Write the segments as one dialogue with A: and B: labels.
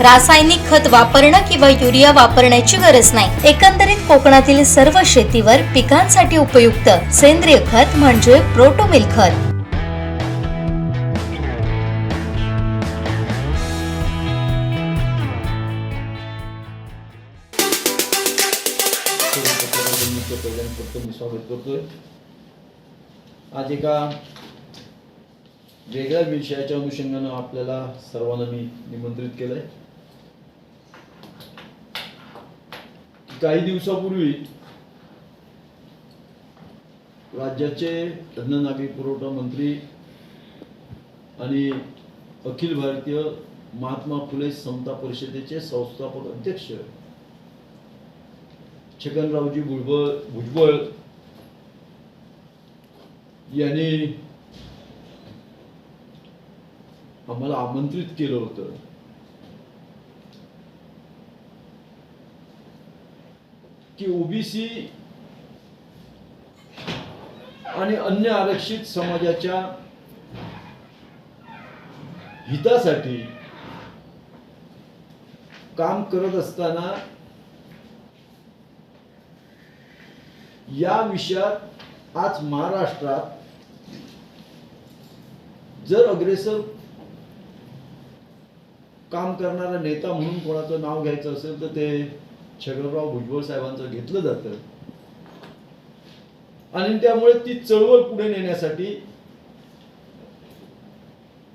A: रासायनिक खत वापरणं किंवा युरिया वापरण्याची गरज नाही. एकंदरीत कोकणातील सर्व शेतीवर पिकांसाठी उपयुक्त सेंद्रिय खत म्हणजे प्रोटोमिल खत.
B: स्वागत करतोय आज एका वेगळ्या विषयाच्या अनुषंगानं आपल्याला सर्वांना मी निमंत्रित केलंय. काही दिवसापूर्वी राज्याचे अन्न नागरी पुरवठा मंत्री आणि अखिल भारतीय महात्मा फुले समता परिषदेचे संस्थापक अध्यक्ष छगनरावजी भुजबळ भुजबळ यांनी आम्हाला आमंत्रित केलं होतं. की ओबीसी आणि अन्य आरक्षित समाजाच्या हितासाठी काम करत असताना या विषयात आज महाराष्ट्रात जर अग्रेसर काम करणारा नेता म्हणून कोणाचं नाव घ्यायचं असेल तर ते छगनराव भुजबळ साहेबांचं घेतलं जातं. आणि त्यामुळे ती चळवळ पुढे नेण्यासाठी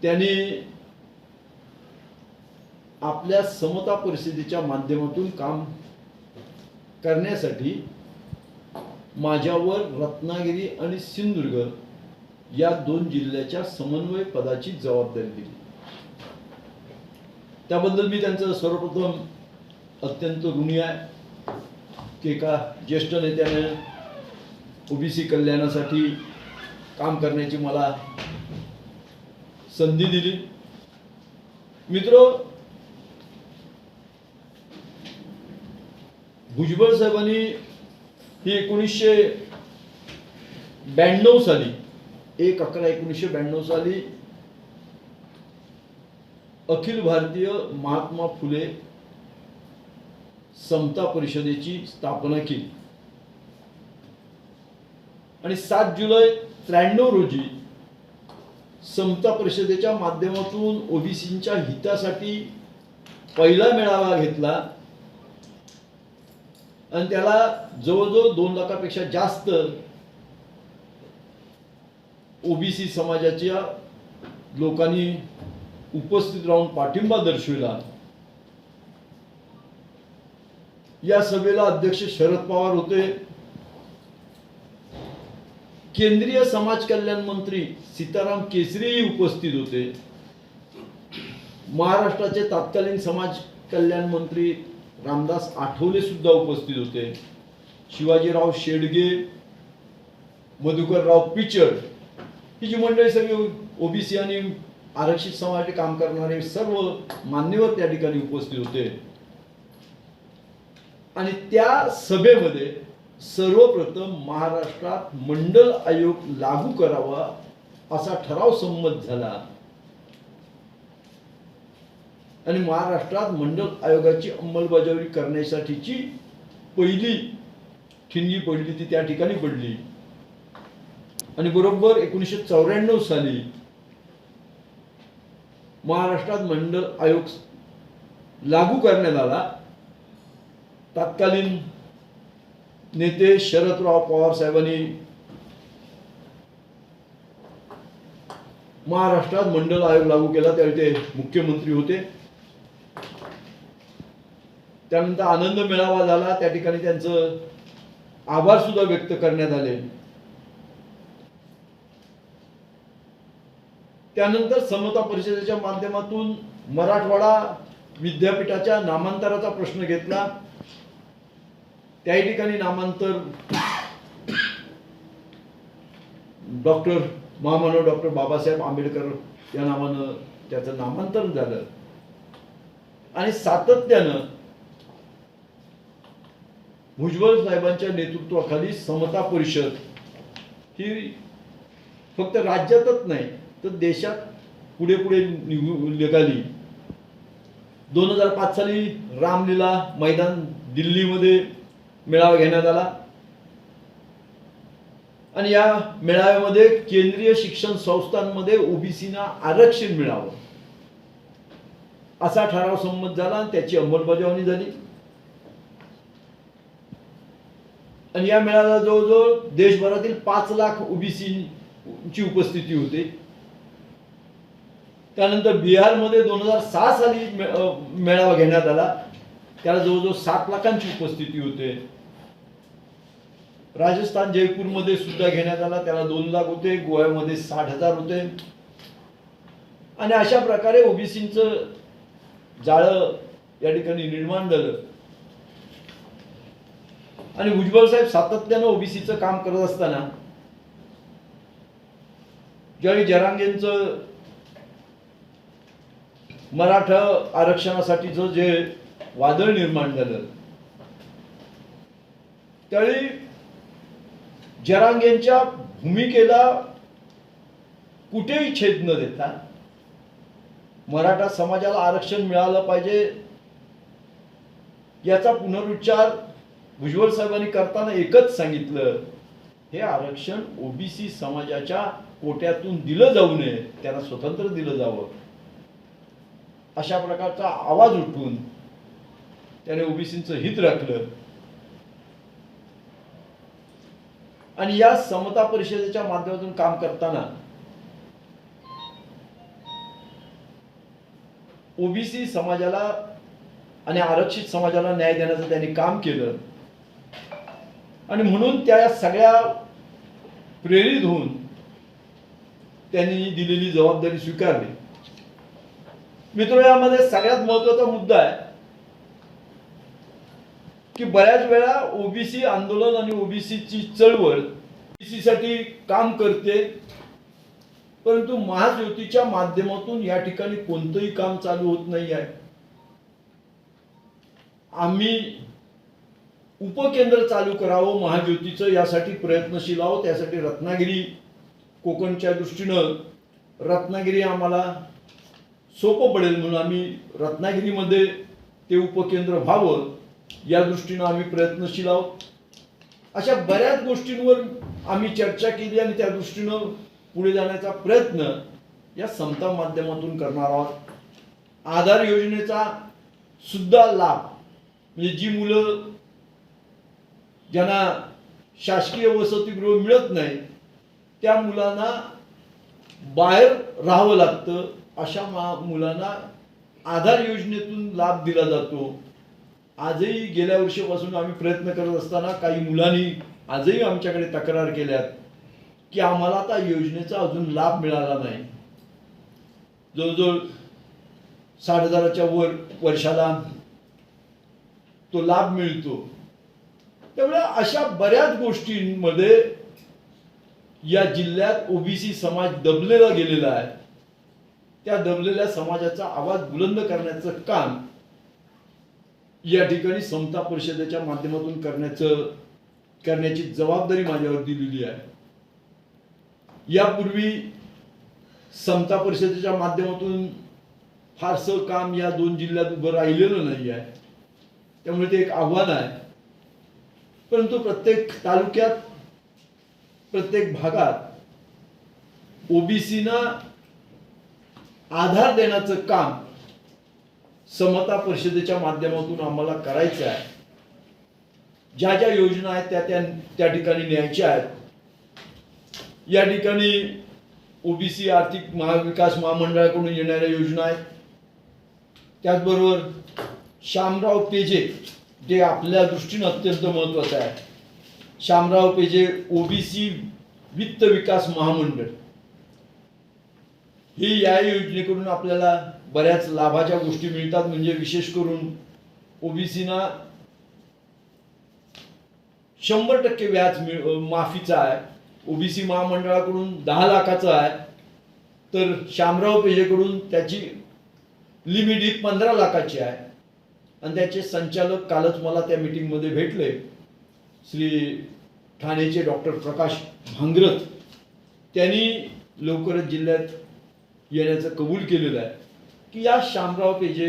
B: त्यांनी आपल्या समता परिस्थितीच्या माध्यमातून काम करण्यासाठी माझ्यावर रत्नागिरी आणि सिंधुदुर्ग या दोन जिल्ह्याच्या समन्वय पदाची जबाबदारी दिली. त्याबद्दल मी त्यांचं सर्वप्रथम अत्यंत ऋणी आहे. की एका ज्येष्ठ नेत्याने ओबीसी कल्याणासाठी काम करण्याची मला संधी दिली. मित्र भुजबळ साहेबांनी ही एकोणीसशे ब्याण्णव साली एक अकरा एकोणीसशे ब्याण्णव साली अखिल भारतीय महात्मा फुले समता परिषदेची स्थापना केली. आणि सात जुलै त्र्याण्णव रोजी समता परिषदेच्या माध्यमातून ओबीसींच्या हितासाठी पहिला मेळावा घेतला. आणि त्याला जवळजवळ दोन लाखापेक्षा जास्त ओबीसी समाजाच्या लोकांनी उपस्थित राहून पाठिंबा दर्शविला. या सभेला अध्यक्ष शरद पवार होते. केंद्रीय समाज कल्याण मंत्री सीताराम केसरीही उपस्थित होते. महाराष्ट्राचे तत्कालीन समाज कल्याण मंत्री रामदास आठवले सुद्धा उपस्थित होते. शिवाजीराव शेडगे मधुकरराव पिचड ही जी मंडळी सगळी ओबीसी आणि आरक्षित समाजाचे काम करणारे सर्व मान्यवर त्या ठिकाणी उपस्थित होते. आणि त्या सभेमध्ये सर्वप्रथम महाराष्ट्रात मंडल आयोग लागू करावा असा ठराव संमत झाला. आणि महाराष्ट्रात मंडल आयोगाची अंमलबजावणी करण्यासाठीची पहिली ठिणगी पडली ती त्या ठिकाणी पडली. आणि बरोबर एकोणीसशे चौऱ्याण्णव साली महाराष्ट्रात मंडल आयोग लागू करण्यात आला. तत्कालीन नेते शरदराव पवार साहेबांनी महाराष्ट्रात मंडल आयोग लागू केला. त्यावेळी ते मुख्यमंत्री होते. त्यानंतर आनंद मेळावा झाला. त्या ठिकाणी त्यांचं आभार सुद्धा व्यक्त करण्यात आले. त्यानंतर समता परिषदेच्या माध्यमातून मराठवाडा विद्यापीठाच्या नामांतराचा प्रश्न घेतला. त्याही ठिकाणी नामांतर डॉक्टर महामानव डॉक्टर बाबासाहेब आंबेडकर या नावानं त्याचं नामांतरण झालं. आणि सातत्यानं भुजबळ साहेबांच्या नेतृत्वाखाली समता परिषद ही फक्त राज्यातच नाही तर देशात पुढे पुढे निघू निघाली. दोन हजार पाच साली रामलीला मैदान दिल्लीमध्ये मेळावा घेण्यात आला. आणि या मेळाव्यामध्ये केंद्रीय शिक्षण संस्थांमध्ये ओबीसीना आरक्षण मिळावं. असा ठराव संमत झाला आणि त्याची अंमलबजावणी झाली. आणि या मेळाव्याला जवळजवळ देशभरातील पाच लाख ओबीसी ची उपस्थिती होती. त्यानंतर बिहारमध्ये दोन हजार सहा साली मेळावा घेण्यात आला. त्याला जवळजवळ सात लाखांची उपस्थिती होते. राजस्थान जयपूरमध्ये सुद्धा घेण्यात आला. त्याला दोन लाख होते. गोव्यामध्ये साठ हजार होते. आणि अशा प्रकारे ओबीसीचं जाळं या ठिकाणी निर्माण झालं. आणि भुजबळ साहेब सातत्यानं ओबीसीचं काम करत असताना ज्यावेळी जरांगेंचं मराठा आरक्षणासाठीचं जे वादळ निर्माण झालं त्यावेळी जरांगेंच्या भूमिकेला कुठेही छेद न देता मराठा समाजाला आरक्षण मिळालं पाहिजे याचा पुनरुच्चार भुजबळ साहेबांनी करताना एकच सांगितलं हे आरक्षण ओबीसी समाजाच्या कोट्यातून दिलं जाऊ नये त्यांना स्वतंत्र दिलं जावं. अशा प्रकारचा आवाज उठून त्याने ओबीसीचं हित राखलं. आणि या समता परिषदेच्या माध्यमातून काम करताना ओबीसी समाजाला आणि आरक्षित समाजाला न्याय देण्याचं त्यांनी काम केलं. आणि म्हणून त्या सगळ्या प्रेरित होऊन त्यांनी दिलेली जबाबदारी स्वीकारली. मित्र यामध्ये सगळ्यात महत्त्वाचा मुद्दा आहे की बऱ्याच वेळा ओबीसी आंदोलन आणि ओबीसीची चळवळ ओबीसीसाठी काम करते परंतु महाज्योतीच्या माध्यमातून या ठिकाणी कोणतंही काम चालू होत नाही आहे. आम्ही उपकेंद्र चालू करावं महाज्योतीचं यासाठी प्रयत्नशील आहोत त्यासाठी रत्नागिरी कोकणच्या दृष्टीनं रत्नागिरी आम्हाला सोपं पडेल म्हणून आम्ही रत्नागिरीमध्ये ते उपकेंद्र व्हावं. या दृष्टीनं आम्ही प्रयत्नशील आहोत. अशा बऱ्याच गोष्टींवर आम्ही चर्चा केली आणि त्या दृष्टीनं पुढे जाण्याचा प्रयत्न या समता माध्यमातून करणार आहोत. आधार योजनेचा सुद्धा लाभ म्हणजे जी मुलं ज्यांना शासकीय वसतिगृह मिळत नाही त्या मुलांना बाहेर राहावं लागतं अशा मा मुलांना आधार योजनेतून लाभ दिला जातो. आजही गेल्या वर्षीपासून आम्ही प्रयत्न करत असताना काही मुलांनी आजही आमच्याकडे तक्रार केल्यात की आम्हाला आता योजनेचा अजून लाभ मिळाला नाही. जवळजवळ साठ हजाराच्या वर वर्षाला तो लाभ मिळतो. त्यामुळे अशा बऱ्याच गोष्टींमध्ये या जिल्ह्यात ओबीसी समाज दबलेला गेलेला आहे. त्या दबलेल्या समाजाचा आवाज बुलंद करण्याचं काम या ठिकाणी समता परिषदेच्या माध्यमातून करण्याचं करण्याची जबाबदारी माझ्यावर दिलेली आहे. यापूर्वी समता परिषदेच्या माध्यमातून फारसं काम या दोन जिल्ह्यात उभं राहिलेलं नाही आहे. त्यामुळे ते एक आव्हान आहे. परंतु प्रत्येक तालुक्यात प्रत्येक भागात ओबीसीना आधार देण्याचं काम समता परिषदेच्या माध्यमातून आम्हाला करायचं आहे. ज्या ज्या योजना आहेत त्या त्या त्या ठिकाणी न्यायच्या आहेत. या ठिकाणी ओबीसी आर्थिक महाविकास महामंडळाकडून येणाऱ्या योजना आहेत. त्याचबरोबर श्यामराव पेजे जे आपल्या दृष्टीनं अत्यंत महत्त्वाचं आहे. श्यामराव पेजे ओबीसी वित्त विकास महामंडळ. ही या योजनेकडून आपल्याला बऱ्याच लाभाच्या गोष्टी मिळतात म्हणजे विशेष करून ओबीसीना शंभर टक्के व्याज मिळ- माफीचा आहे. ओबीसी महामंडळाकडून दहा लाखाचं आहे. तर शामराव पेजेकडून त्याची लिमिट ही पंधरा लाखाची आहे. आणि त्याचे संचालक कालच मला त्या मिटिंगमध्ये भेटले. श्री ठाणेचे डॉक्टर प्रकाश भांगरत त्यांनी लवकरच जिल्ह्यात येण्याचं कबूल केलेलं आहे. की या शामराव पेजे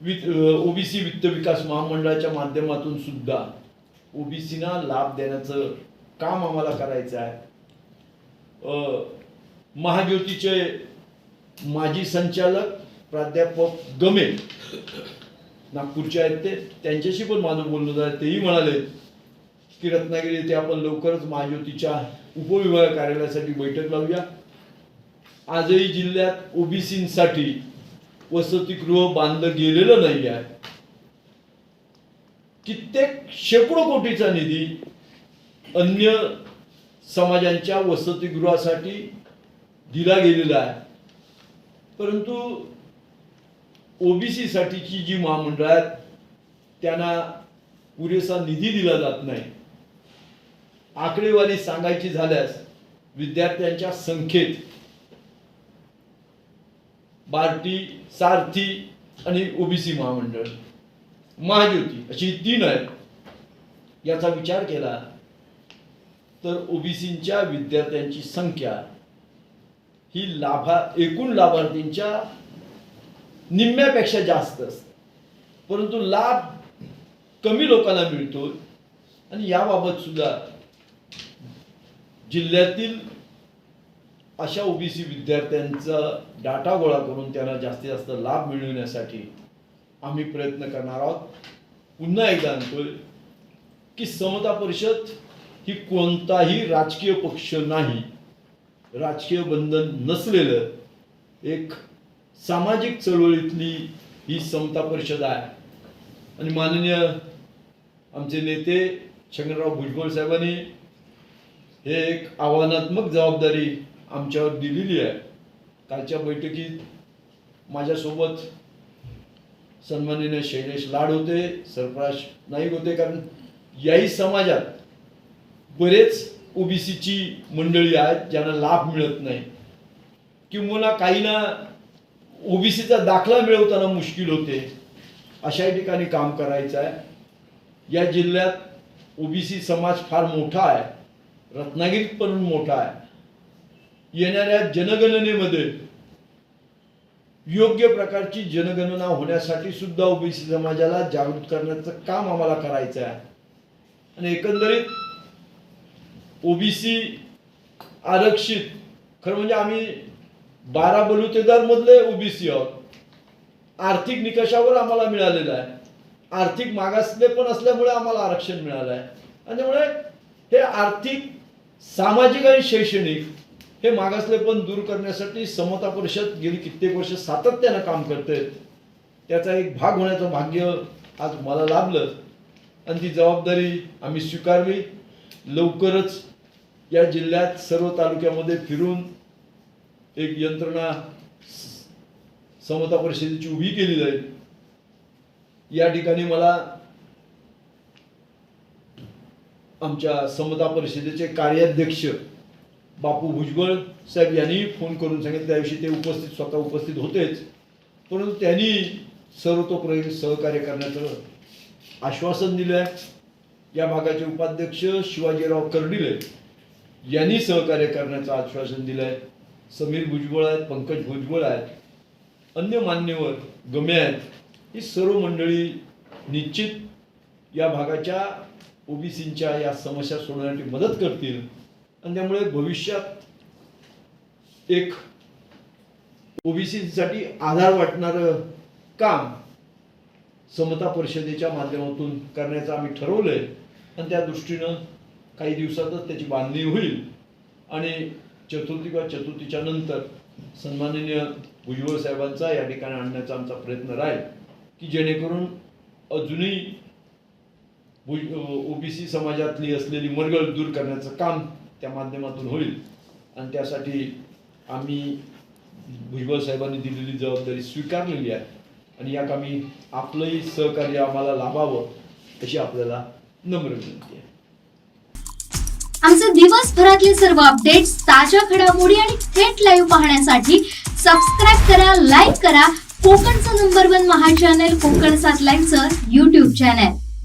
B: वित ओबीसी वित्त विकास महामंडळाच्या माध्यमातून सुद्धा ओबीसीना लाभ देण्याचं काम आम्हाला करायचं आहे. महाज्योतीचे माजी संचालक प्राध्यापक गमे नागपूरचे आहेत ते. त्यांच्याशी पण माझं बोलणं झालं. तेही म्हणाले की रत्नागिरी येथे आपण लवकरच महाज्योतीच्या उपविभाग कार्यालयासाठी बैठक लावूया. आजही जिल्ह्यात ओबीसीसाठी वसतिगृह बांधलं गेलेलं नाही आहे कित्येक शेकडो कोटीचा निधी अन्य समाजांच्या वसतिगृहासाठी दिला गेलेला आहे. परंतु ओबीसी साठीची जी महामंडळ आहेत त्यांना पुरेसा निधी दिला जात नाही. आकडेवारी सांगायची झाल्यास विद्यार्थ्यांच्या संख्येत बार्टी सारथी आणि ओबीसी महामंडळ. महाज्योती अशी तीन आहेत. याचा विचार केला तर ओबीसींच्या विद्यार्थ्यांची संख्या ही लाभा एकूण लाभार्थींच्या निम्म्यापेक्षा जास्त असते. परंतु लाभ कमी लोकांना मिळतो आणि याबाबत सुद्धा जिल्ह्यातील अशा ओबीसी विद्यार्थ्यांचा डाटा गोळा करून त्यांना जास्तीत जास्त लाभ मिळवण्यासाठी आम्ही प्रयत्न करणार आहोत. पुन्हा एकदा आणतोय की समता परिषद ही कोणताही राजकीय पक्ष नाही. राजकीय बंधन नसलेलं एक सामाजिक चळवळीतली ही समता परिषद आहे. आणि माननीय आमचे नेते शंकरराव भुजबळ साहेबांनी हे एक आव्हानात्मक जबाबदारी आमच्यावर दिलेली आहे. कालच्या बैठकीत माझ्यासोबत सन्माननीय शैलेश लाड होते सरफराज नाईक होते कारण याही समाजात बरेच ओबीसीची मंडळी आहेत ज्यांना लाभ मिळत नाही. किंवा काहींना ओबीसीचा दाखला मिळवताना मुश्किल होते. अशा ठिकाणी काम करायचं आहे. या जिल्ह्यात ओबीसी समाज फार मोठा आहे. रत्नागिरीत पण मोठा आहे. येणाऱ्या जनगणनेमध्ये योग्य प्रकारची जनगणना होण्यासाठी सुद्धा ओबीसी समाजाला जागृत करण्याचं काम आम्हाला करायचं आहे. आणि एकंदरीत ओबीसी आरक्षित खरं म्हणजे आम्ही बारा बलुतेदार मधले ओबीसी आहोत. आर्थिक निकषावर आम्हाला मिळालेलं आहे. आर्थिक मागासले पण असल्यामुळे आम्हाला आरक्षण मिळालं आहे. आणि त्यामुळे हे आर्थिक सामाजिक आणि शैक्षणिक हे मागासले पण दूर करण्यासाठी समता परिषद गेली कित्येक वर्ष सातत्यानं काम करते त्याचा एक भाग होण्याचं भाग्य आज मला लाभलं. आणि ती जबाबदारी आम्ही स्वीकारली. लवकरच या जिल्ह्यात सर्व तालुक्यामध्ये फिरून एक यंत्रणा समता परिषदेची उभी केली जाईल. या ठिकाणी मला आमच्या समता परिषदेचे कार्याध्यक्ष बापू भुजबळ साहेब यांनी फोन करून सांगितलं त्याविषयी ते उपस्थित स्वतः उपस्थित होतेच. परंतु त्यांनी सर्वतोपरी सहकार्य करण्याचं आश्वासन दिलं आहे या भागाचे उपाध्यक्ष शिवाजीराव कर्डिले यांनी सहकार्य करण्याचं आश्वासन दिलं आहे समीर भुजबळ आहेत पंकज भुजबळ आहेत अन्य मान्यवर गमे आहेत ही सर्व मंडळी निश्चित या भागाच्या ओबीसींच्या या समस्या सोडवण्यासाठी मदत करतील. आणि त्यामुळे भविष्यात एक ओबीसीसाठी आधार वाटणारं काम समता परिषदेच्या माध्यमातून करण्याचं आम्ही ठरवलंय. आणि त्या दृष्टीनं काही दिवसातच त्याची बांधणी होईल. आणि चतुर्थी किंवा चतुर्थीच्या नंतर सन्माननीय भुजबळ साहेबांचा या ठिकाणी आणण्याचा आमचा प्रयत्न राहील. की जेणेकरून अजूनही ओबीसी समाजातली असलेली मरगळ दूर करण्याचं काम त्या माध्यमातून होईल. आणि त्यासाठी आम्ही भुजबळ साहेबांनी दिलेली जबाबदारी स्वीकारलेली आहे. आणि या कामी आपलंही सहकार्य आम्हाला लाभावं अशी आपल्याला नम्र विनंती आहे.
A: आमचे दिवसभरातले सर्व अपडेट्स ताज्या घडामोडी आणि थेट लाईव्ह पाहण्यासाठी सबस्क्राईब करा लाईक करा. कोकणचं नंबर वन महा चॅनल कोकण सात लाईनचं युट्यूब चॅनल